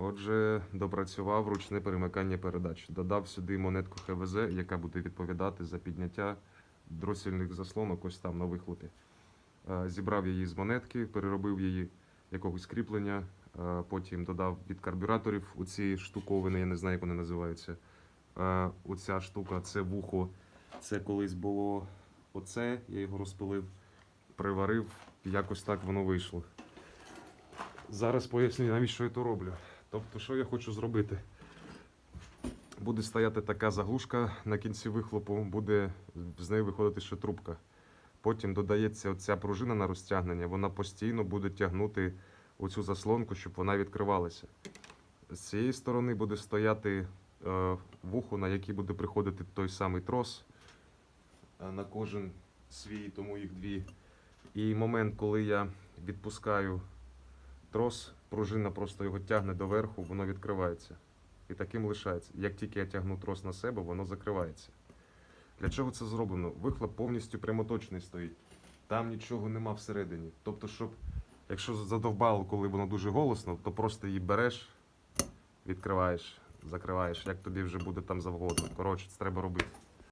Отже, допрацював ручне перемикання передач. Додав сюди монетку ХВЗ, яка буде відповідати за підняття дросільних заслонок ось там на вихлопі. Е, Зібрав її з монетки, переробив її якогось кріплення, е, потім додав від карбюраторів у ці штуковини, я не знаю, як вони називаються. Е, Оця штука це вухо. Це колись було оце, я його розпилив, приварив, якось так воно вийшло. Зараз поясню, навіщо я то роблю. Тобто, що я хочу зробити? Буде стояти така заглушка на кінці вихлопу, буде з неї виходити ще трубка. Потім додається оця пружина на розтягнення, вона постійно буде тягнути оцю заслонку, щоб вона відкривалася. З цієї сторони буде стояти е, вухо, на який буде приходити той самий трос е, на кожен свій, тому їх дві. І момент, коли я відпускаю трос, пружина просто його тягне доверху, воно відкривається. І таким лишається. Як тільки я тягну трос на себе, воно закривається. Для чого це зроблено? Вихлоп повністю прямоточний стоїть. Там нічого нема всередині. Тобто, щоб, якщо задовбало, коли воно дуже голосно, то просто її береш, відкриваєш, закриваєш, як тобі вже буде там завгодно. Коротше, це треба робити.